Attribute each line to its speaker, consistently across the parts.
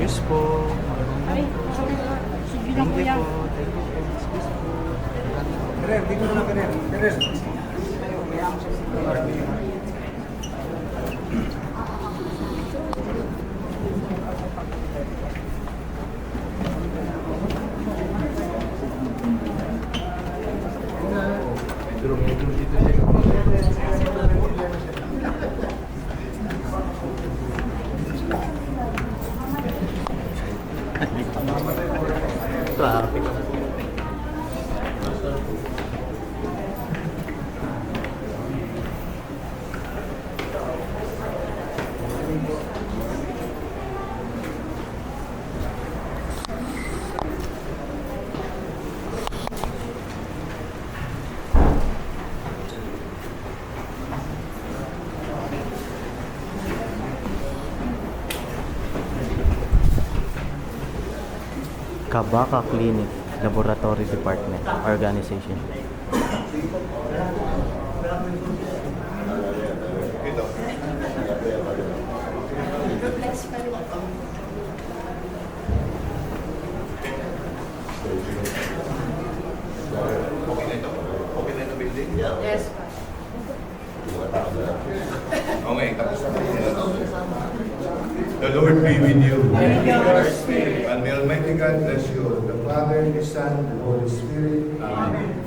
Speaker 1: Excuse po.
Speaker 2: Ay, sorry po. Sige kuya.
Speaker 1: po. Thank you po. Excuse po.
Speaker 3: Perer, dito na Perer. Perer.
Speaker 1: 对啊。Kabaka Clinic Laboratory Department Organization.
Speaker 2: Yes.
Speaker 4: Okay, tapos na. The Lord be with you. And may Almighty God bless you. The Father, the Son, the Holy Spirit. Amen.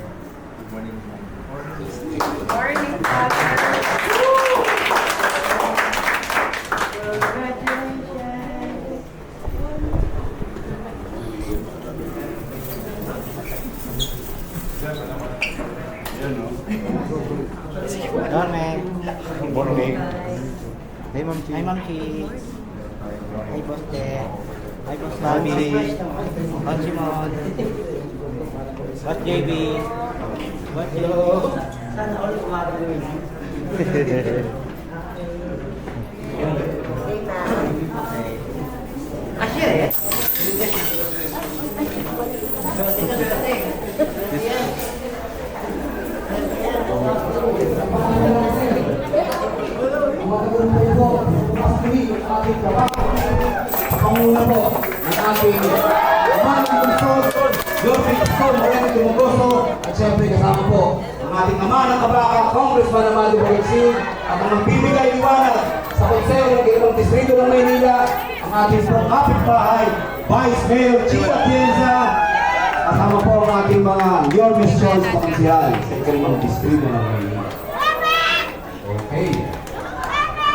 Speaker 3: Po ng ating Amang Lungsod, Jorge Pastor Moreno Timogoso, at siyempre kasama po ang ating ama ng Kabaka, Congressman Amado Bugagsin, at ang magbibigay liwanag sa Konseho ng Ginawang Distrito ng Maynila, ang ating pong kapitbahay, Vice Mayor Chico Atienza, kasama po ang ating mga Miss Choice Pangsihan sa Ginawang Distrito ng Maynila. Okay.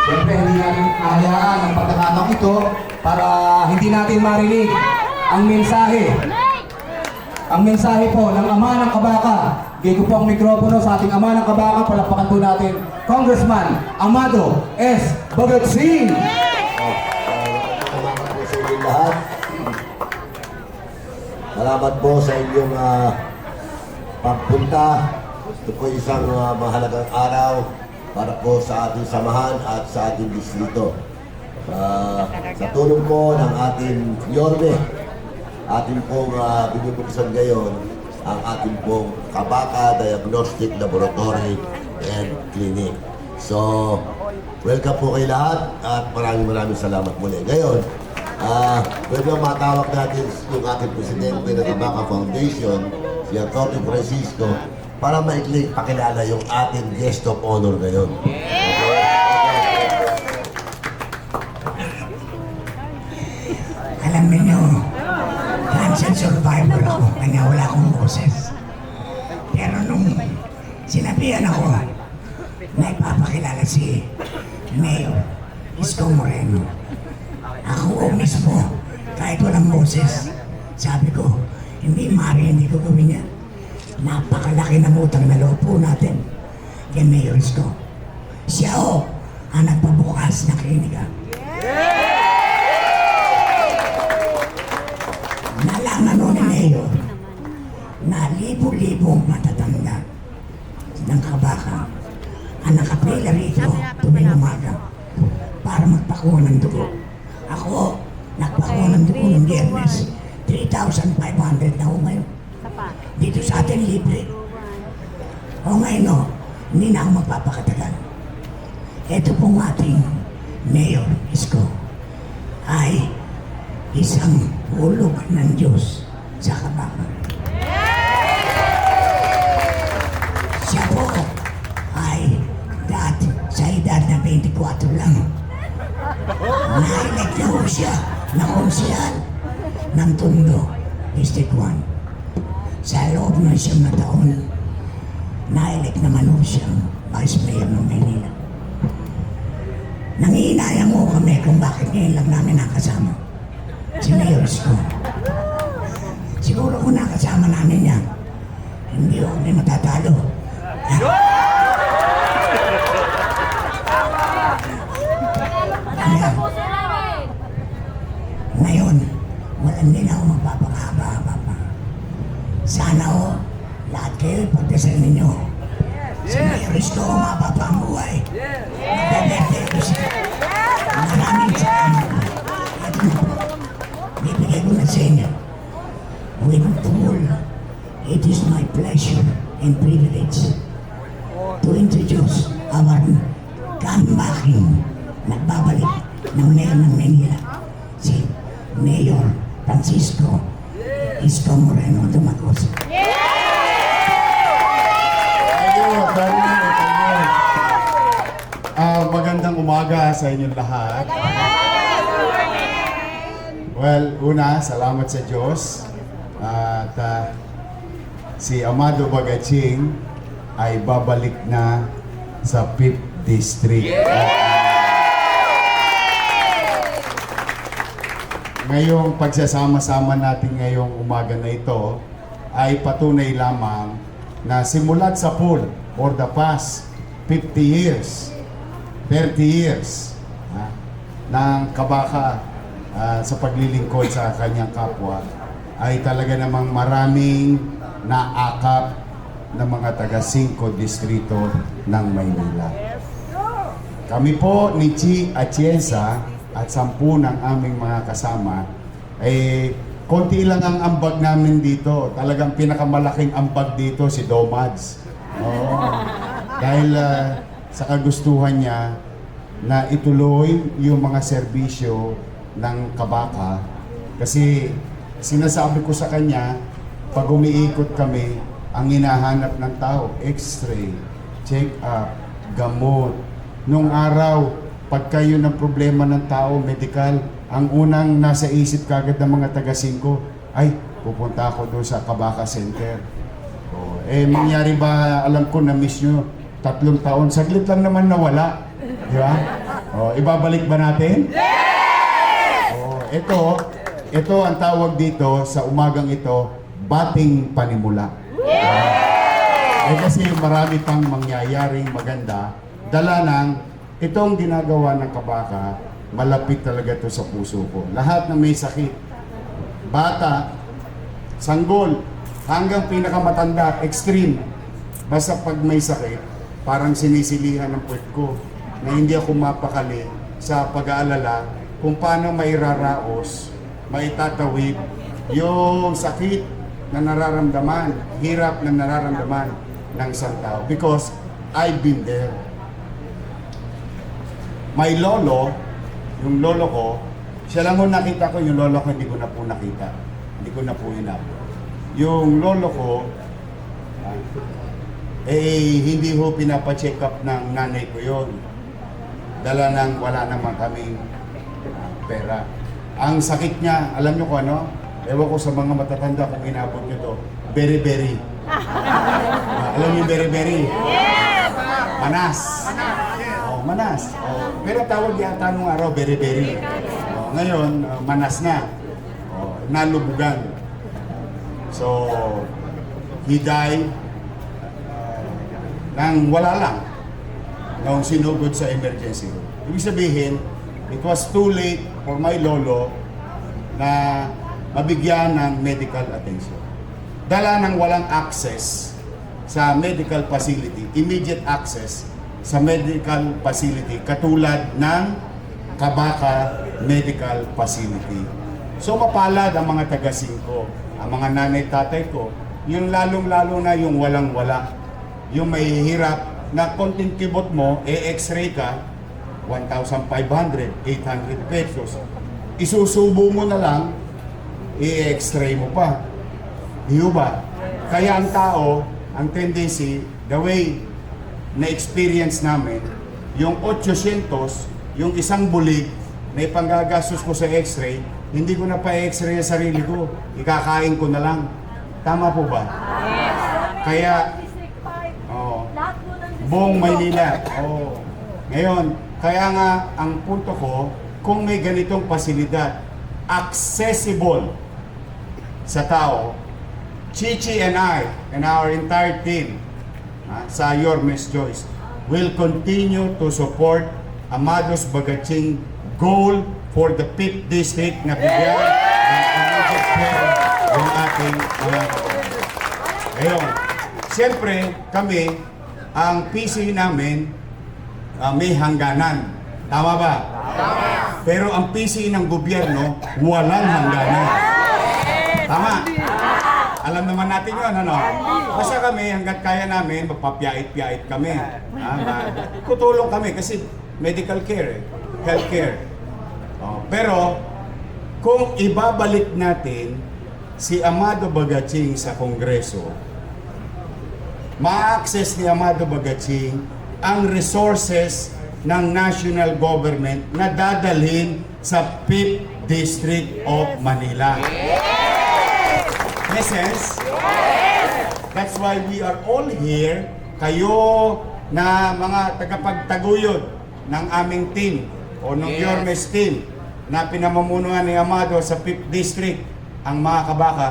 Speaker 3: Siyempre, hindi natin ahayaan ang pagkakataong ito para hindi natin marinig ang mensahe. Ang mensahe po ng Ama ng Kabaka. Bigay ko po ang mikropono sa ating Ama ng Kabaka. Palakpakan po natin, Congressman Amado S. Bagatsin.
Speaker 5: Salamat po sa inyong lahat. Salamat po sa inyong ah, pagpunta. Ito po isang ah, mahalagang araw para po sa ating samahan at sa ating distrito. Ah, sa tulong po ng ating Yorme, ating pong uh, binubuksan ngayon ang ating pong Kabaka Diagnostic Laboratory and Clinic. So, welcome po kay lahat at maraming maraming salamat muli. Ngayon, ah pwede matawag natin yung ating presidente ng Kabaka Foundation, si Antonio Francisco, para maikling pakilala yung ating guest of honor ngayon.
Speaker 6: Alam niyo, cancer survivor ako, kaya wala akong boses. Pero nung sinabihan ako na ipapakilala si Mayor Isko Moreno, ako mismo, kahit walang boses, sabi ko, hindi maaari hindi ko gawin yan. Napakalaki ng utang na loob po natin kay Mayor Isko. Siya o, ang nagpabukas na klinika. Nalaman mo ni Mayor na libo-libong matatanda ng kabaka ang nakapila rito tuwing umaga para magpakuha ng dugo. Ako, nagpakuha ng dugo ng biyernes. 3,500 na ho. Dito sa atin libre. O ngayon, no, hindi na ako magpapakatagal. Ito pong ating Mayor Isko ay isang hulog ng Diyos sa kabakan. Siya po ay dati sa edad na 24 lang. Nailek na ho siya na konsyal ng Tondo, District 1. Sa loob ng siyam na taon, nailek naman ho siyang Vice Mayor ng Maynila. Nangihinayang mo kami kung bakit ngayon lang namin nakasama. With all, it is my pleasure and privilege to introduce our comebacking nagbabalik ng Mayor ng Manila, si Mayor Francisco Isko Moreno Dumagos.
Speaker 7: Thank you, very good, thank you. Ah, magandang umaga sa inyong lahat. Well, una, salamat sa Diyos. At ah, si Amado Bagaching ay babalik na sa 5th District. Ngayong pagsasama-sama natin ngayong umaga na ito ay patunay lamang na simulat sa pool for the past 50 years, 30 years ha, ng kabaka ah, sa paglilingkod sa kanyang kapwa ay talaga namang maraming naakap ng mga taga 5 distrito ng Maynila. Kami po ni Chi Atienza at sampu ng aming mga kasama eh konti lang ang ambag namin dito. Talagang pinakamalaking ambag dito si Domads. Oo. Dahil ah, sa kagustuhan niya na ituloy yung mga serbisyo ng kabaka kasi sinasabi ko sa kanya pag umiikot kami ang hinahanap ng tao x-ray, check-up, gamot, Nung araw, pag kayo ng problema ng tao, medical, ang unang nasa isip kagad ng mga taga 5, ay, pupunta ako doon sa Kabaka Center. Oh, eh, mangyari ba, alam ko na miss nyo, tatlong taon, saglit lang naman nawala. Di ba? Oh, ibabalik ba natin? Oh, ito, ito ang tawag dito sa umagang ito, bating panimula. Eh kasi marami pang mangyayaring maganda, dala ng itong ginagawa ng kabaka, malapit talaga to sa puso ko. Lahat na may sakit, bata, sanggol, hanggang pinakamatanda, extreme. Basta pag may sakit, parang sinisilihan ng puwet ko na hindi ako mapakali sa pag-aalala kung paano mairaraos, maitatawid yung sakit na nararamdaman, hirap na nararamdaman ng isang tao. Because I've been there. May lolo, yung lolo ko, siya lang yung nakita ko, yung lolo ko hindi ko na po nakita. Hindi ko na po inap. Yung lolo ko, ah, eh hindi ho pinapacheck up ng nanay ko yon. Dala nang wala naman kaming ah, pera. Ang sakit niya, alam niyo ko ano? Ewan ko sa mga matatanda kung inabot niyo to. Very, very. Ah, alam niyo very, very? Manas. Oh, manas. Oh, pero tawag yata nung araw, very. Oh, ngayon, ah, manas na. Oh, nalubugan. So, he died ah, nang wala lang nung sinugod sa emergency room. Ibig sabihin, it was too late for my lolo na mabigyan ng medical attention. Dala ng walang access sa medical facility, immediate access sa medical facility katulad ng Kabaka Medical Facility. So mapalad ang mga taga ko, ang mga nanay tatay ko, yung lalong-lalo na yung walang-wala. Yung may hirap na konting kibot mo, e-x-ray ka, 1,500, 800 pesos. isusubo mo na lang, i-x-ray mo pa. Di ba? Kaya ang tao, ang tendency, the way na-experience namin, yung 800, yung isang bulig na ipanggagastos ko sa x-ray, hindi ko na pa x-ray ang sarili ko. Ikakain ko na lang. Tama po ba? Kaya, oh, buong Maynila. Oh. Ngayon, kaya nga ang punto ko, kung may ganitong pasilidad, accessible sa tao, Chichi and I and our entire team ah, sa Your Miss Joyce will continue to support Amados Bagaching goal for the 5th district na bigyan ng immediate care ng ating mga kapatid. Ngayon, siyempre kami, ang PC namin ah, may hangganan. Tama ba? Pero ang PC ng gobyerno, walang hangganan. Tama? Alam naman natin yun, ano? Basta kami, hanggat kaya namin, magpapiyait-piyait kami. Ah, ma- tutulong kami kasi medical care, eh. health care. Oh, pero, kung ibabalik natin si Amado Bagaching sa Kongreso, ma-access ni Amado Bagaching ang resources ng national government na dadalhin sa 5th District of Manila. Essence, that's why we are all here. Kayo na mga tagapagtaguyod ng aming team o ng Yormes team na pinamumunuan ni Amado sa 5th District, ang mga kabaka,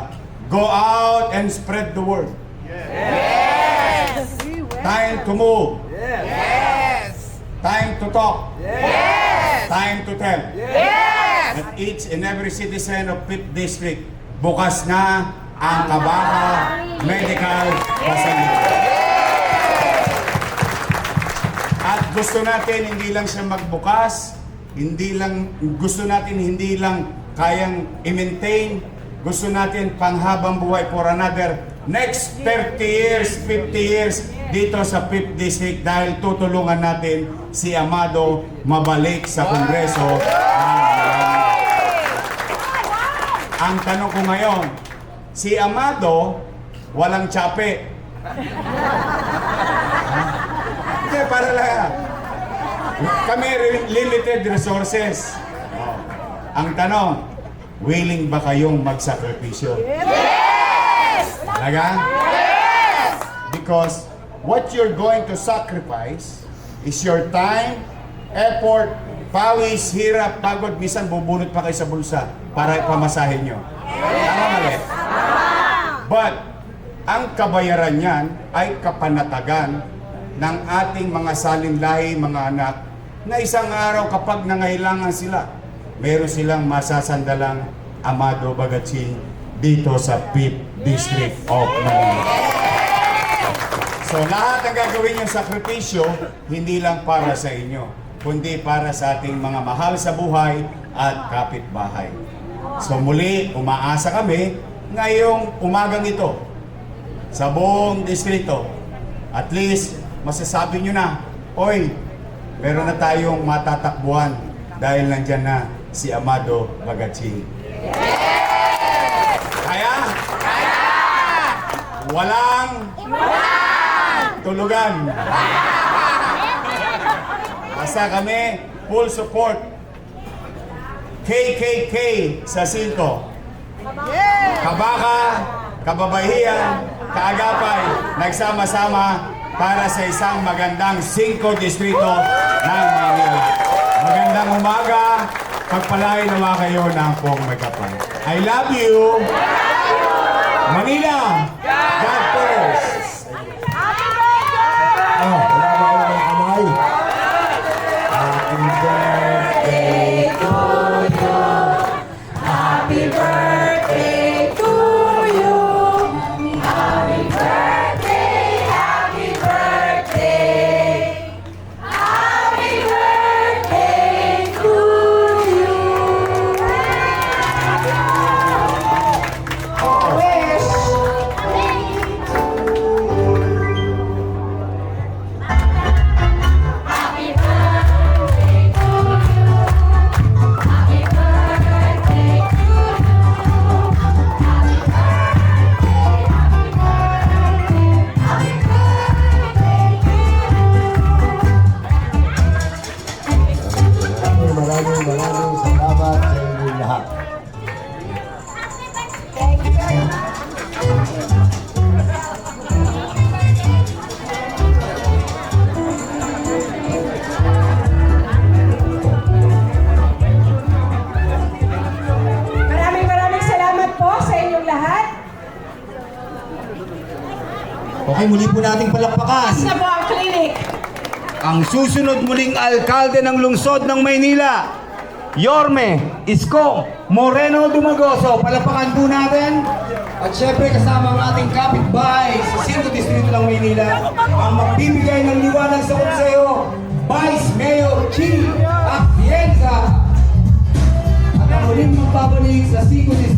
Speaker 7: go out and spread the word. Time to move. Time to talk. Time to tell. That each and every citizen of 5th District, bukas na ang Kabaka Medical Facility. At gusto natin hindi lang siya magbukas, hindi lang gusto natin hindi lang kayang i-maintain, gusto natin panghabang buhay for another next 30 years, 50 years dito sa 5th District dahil tutulungan natin si Amado mabalik sa Kongreso. Ang tanong ko ngayon, si Amado walang tsape. Hindi, para lang. Kami limited resources. Ang tanong, willing ba kayong magsakripisyo? Yes! Talaga? Yes! Because what you're going to sacrifice is your time, effort, pawis, hirap, pagod, minsan bubunot pa kayo sa bulsa para pamasahin nyo. Tama mali? But, ang kabayaran niyan ay kapanatagan ng ating mga salinlahi, mga anak, na isang araw kapag nangailangan sila, meron silang masasandalang Amado Bagatsing dito sa 5th District of Manila. So lahat ng gagawin yung sakripisyo, hindi lang para sa inyo, kundi para sa ating mga mahal sa buhay at kapitbahay. So muli, umaasa kami ngayong umagang ito sa buong distrito. At least, masasabi nyo na, Oy, meron na tayong matatakbuhan dahil nandyan na si Amado Bagatsing. Kaya? Walang tulugan. Basta kami, full support. KKK sa 5. Kabaka, kababahiyan, kaagapay, nagsama-sama para sa isang magandang 5 distrito ng Manila. Magandang umaga, pagpalain naman kayo ng pong magkapal. I love you! Manila! God
Speaker 3: Okay, muli po nating palakpakan.
Speaker 2: ang clinic.
Speaker 3: Ang susunod muling alkalde ng lungsod ng Maynila, Yorme Isko Moreno Dumagoso. Palakpakan po natin. At syempre kasama ang ating kapitbahay sa 5 Distrito ng Maynila, ang magbibigay ng liwanag sa konseho, Vice Mayor Chi Atienza. At ang muling magpapalik sa 5 Distrito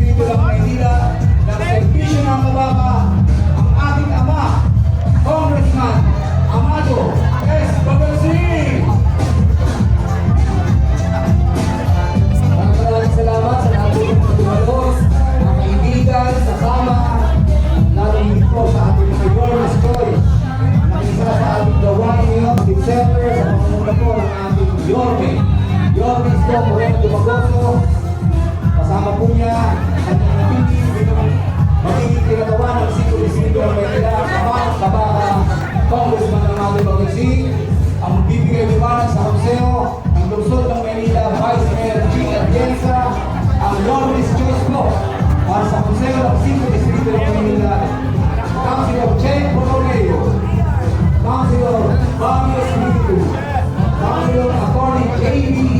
Speaker 3: Senator Manila, ama at kapaka, Congressman ng ang Vice Mayor G. Atienza, ang Longest Choice ko para sa Conseho ng 5 Distrito ng Attorney